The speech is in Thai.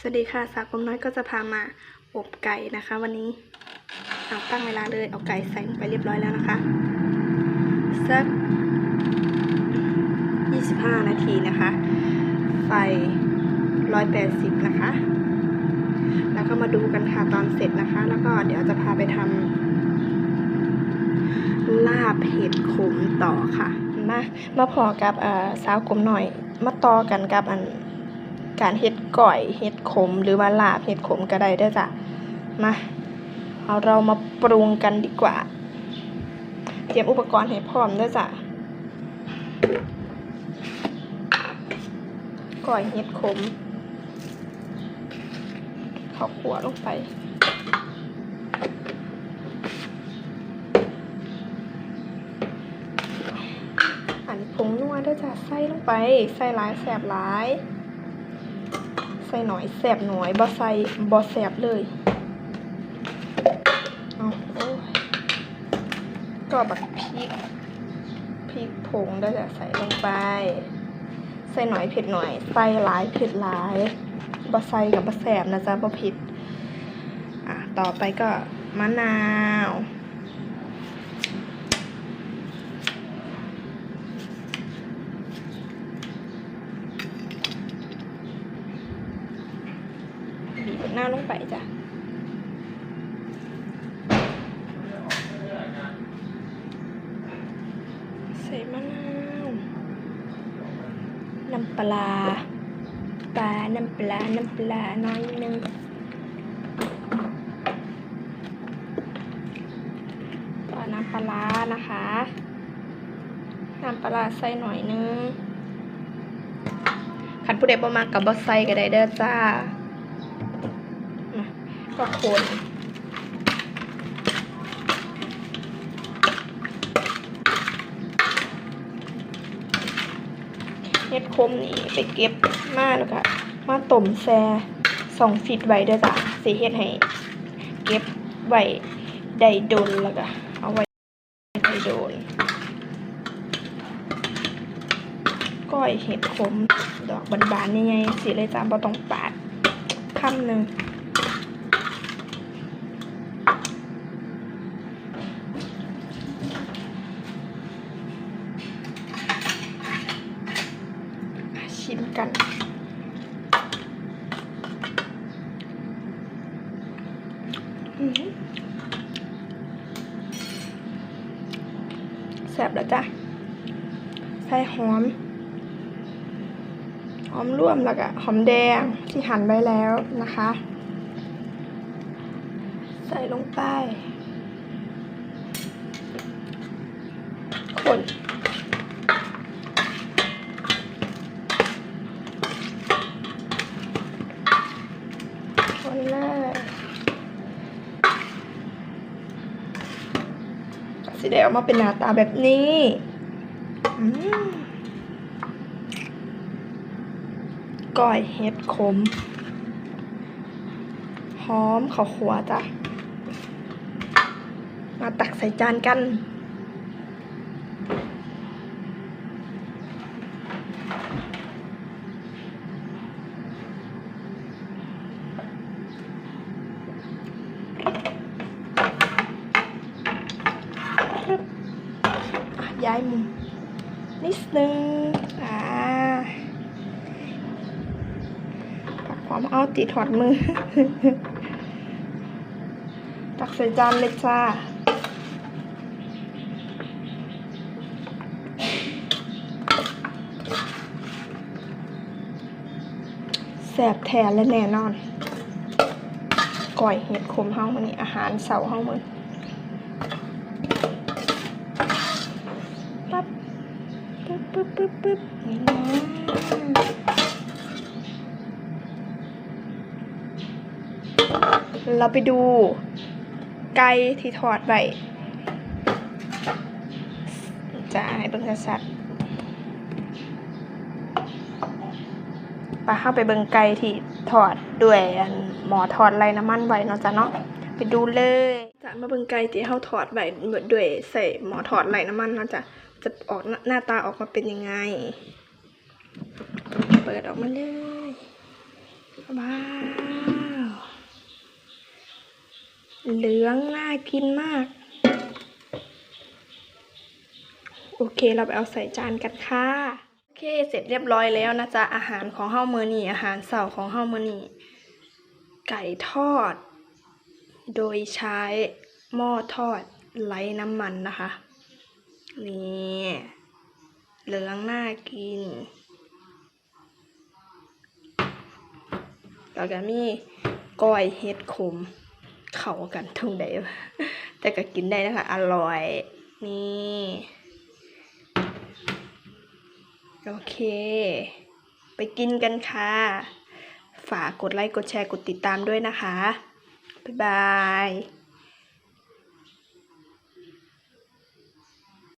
สวัสดีค่ะสาวกลมน้อยก็จะพามาอบไก่นะคะ วันนี้เอาตั้งเวลาเลยเอาไก่ใส่ลงไปเรียบร้อยแล้วนะคะสัก 25 นาทีนะคะ ไฟ 180 นะคะ แล้วก็มาดูกันค่ะตอนเสร็จนะคะ แล้วก็เดี๋ยวจะพาไปทำลาบเห็ดขมต่อค่ะ มา มาพอกับสาวกลมหน่อย มาต่อกันกับอัน การเฮ็ดก่อยเฮ็ดขมหรือว่าลาบเฮ็ดขมก็ได้เด้อจ้ะมาเอาเรามาปรุงกันดีกว่า เตรียมอุปกรณ์ให้พร้อมเด้อจ้ะก่อยเฮ็ดขมข้าวขัวลงไปอันนี้ผงนัวด้อจ้ะใส่ลงไป ใส่หลายแสบหลาย ใส่หน่อยแสบหน่อยบ่ใส่บ่แสบเลยเอาโอ้ก็แบบพริกพริกผงได้จะใส่ลงไป ใส่หน่อยเผ็ดหน่อยใส่หลายเผ็ดหลายบ่ใส่กับบ่แสบนะจ๊ะบ่ผิดอะต่อไปก็มะนาว หน้าลงไปจ้ะใส่มะนาวน้ำปลาปลาน้ำปลาน้ำปลาน้อยนึงปลาน้ำปลานะคะ น้ำปลาใส่หน่อยนึงขันผู้ใดบ่มากกับบอสไซก็ได้เด้อจ้า ก็คนเฮ็ดคมนี่ไปเก็บมาแล้วก็มาต้มแซ่สองฟิตไว้เด้อจ้ะสิเฮ็ดให้ เก็บไว้ได้โดนแล้วก็เอาไว้ได้โดนก้อยเห็ดขมดอกบานๆนี่ไงสิเลยจ้าบ่ต้องปาดคำหนึ่ง มาชิมกัน อือหือ แซ่บแล้วจ้ะ ใส่หอม หอมร่วมแล้วก็หอมแดงที่หั่นไว้แล้วนะคะ ใส่ลงไปคน คนเลยสีแดงออกมาเป็นหน้าตาแบบนี้ก้อยเห็ดขมหอมข้าวขัวจ้ะ มาตักใส่จานกัน อะ ย้ายมุมนิดนึงอ่าปักความเอาติดถอดมือ ตักใส่จานเลยจ้าแสบแทนและแน่นอนก่อยเห็ดขมเฮ้ามันนี่อาหารเสาเฮ้ามือ ปั๊บ ปึ๊บปึ๊บปึ๊บปึ๊บนี่นะเราไปดู ไก่ที่ทอดไว้จะให้เบิ่งชัดๆไปเข้าไปเบิ่งไก่ที่ทอดด้วยหมอทอดไรน้ำมันไว้เนาะจ้ะเนาะไปดูเลยจะมาเบิ่งไก่ที่เฮาทอดไว้ด้วยใส่หมอทอดไรน้ำมันเนาะจ้ะ จะออกหน้าหน้าตาออกมาเป็นยังไง เปิดออกมาเลยว้าวเหลืองน่ากินมาก โอเคเราไปเอาใส่จานกันค่ะ โอเคเสร็จเรียบร้อยแล้วนะจ๊ะ อาหารของเฮ้ามือนี่อาหารเสาร์ของเฮ้ามือนี่ไก่ทอด โดยใช้หม้อทอดไร้น้ำมันนะคะ นี่เหลืองน่ากินแล้วก็มีก้อยเห็ดขมเข้ากันทุ่งใดแต่ก็กินได้นะคะ อร่อย นี่โอเค ไปกินกันค่ะ ฝากกดไลค์ กดแชร์ กดติดตามด้วยนะคะ บ๊ายบาย